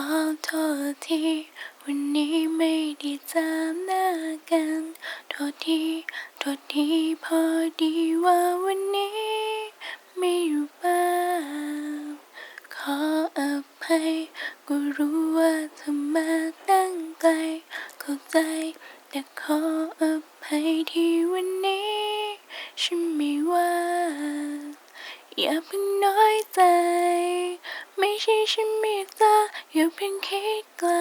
อโทษทีวันนี้ไม่ได้จำหน้ากัน โทษที โทษทีพอดีว่าวันนี้ไม่อยู่บ้านขออภัยก็รู้ว่าเธอมาตั้งไกลเข้าใจ แต่ขออภัยที่วันนี้ ฉันไม่ว่า อย่าเพิ่งน้อยใจ ไม่ใช่ฉันไม่อยากจ อย่าเพิ่งคิดไกล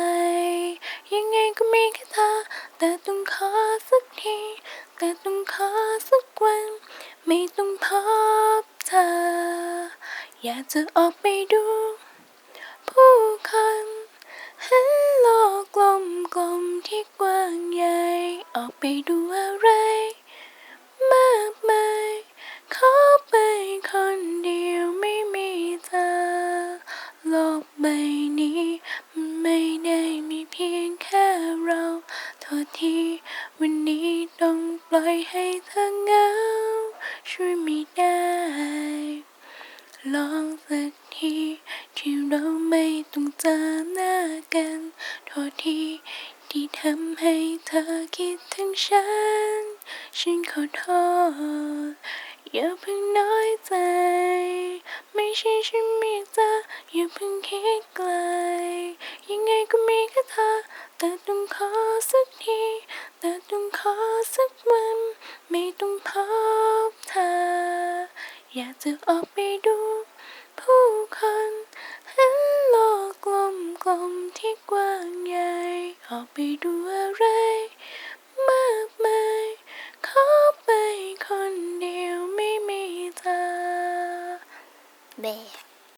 ยังไงก็มีแค่เธอแต่ต้องขอสักที แต่ต้องขอสักวัน ไม่ต้องพบเธอ อยากจะออกไปดู ผู้คนเห็นโลกกลมๆที่กว้างใหญ่ออกไปดู นี้ต้องปล่อยให้เธอเหงา ช่วยไม่ได้ ลองสักทีที่เราไม่ต้องเจอหน้ากัน โทษทีที่ทำให้เธอคิดถึงฉัน ฉันขอโทษ อย่าเพิ่งน้อยใจ ไม่ใช่ฉันไม่อยากจะอย่าเพิ่งคิดไกล ยังไงก็มีแค่เธอ แต่ต้องขอสักทีแต่ต้องขอสักวัน ไม่ต้องพบเธอ อยากจะออกไปดู ผู้คนหันโลกกลมกลมที่กว้างใหญ่ ออกไปดูอะไร มากมายขอไปคนเดียวไม่มีเธอบ